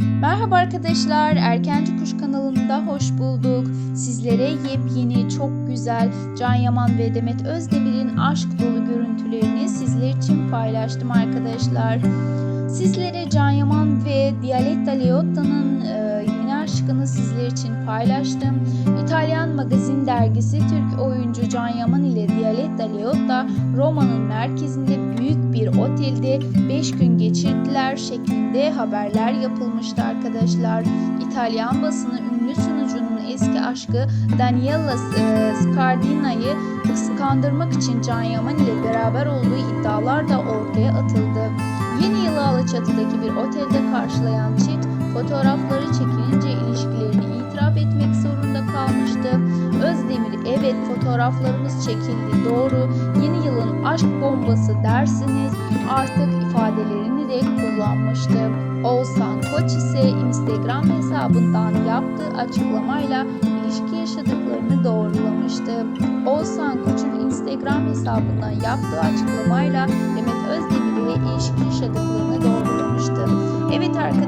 Merhaba arkadaşlar, Erkenci Kuş kanalında hoş bulduk. Sizlere yepyeni, çok güzel Can Yaman ve Demet Özdemir'in aşk dolu görüntülerini sizler için paylaştım arkadaşlar. Sizlere Can Yaman ve Dialetta Leotta'nın e, yeni aşkını sizler için paylaştım. İtalyan magazin dergisi Türk oyuncu Can Yaman ile Dialetta Leotta Roma'nın merkezinde otelde 5 gün geçirdiler şeklinde haberler yapılmıştı arkadaşlar. İtalyan basını ünlü sunucunun eski aşkı Daniela e, Scardina'yı kıskandırmak için Can Yaman ile beraber olduğu iddialar da ortaya atıldı. Yeni yılı Alaçatı'daki bir otelde karşılayan fotoğraflarımız çekildi doğru yeni yılın aşk bombası dersiniz artık ifadelerini de kullanmıştı. Oğuzhan Koç ise Instagram hesabından yaptığı açıklamayla ilişki yaşadıklarını doğrulamıştı. Oğuzhan Koç'un Instagram hesabından yaptığı açıklamayla Demet Özdemir ile ilişki yaşadıklarını doğrulamıştı. Evet arkadaşlar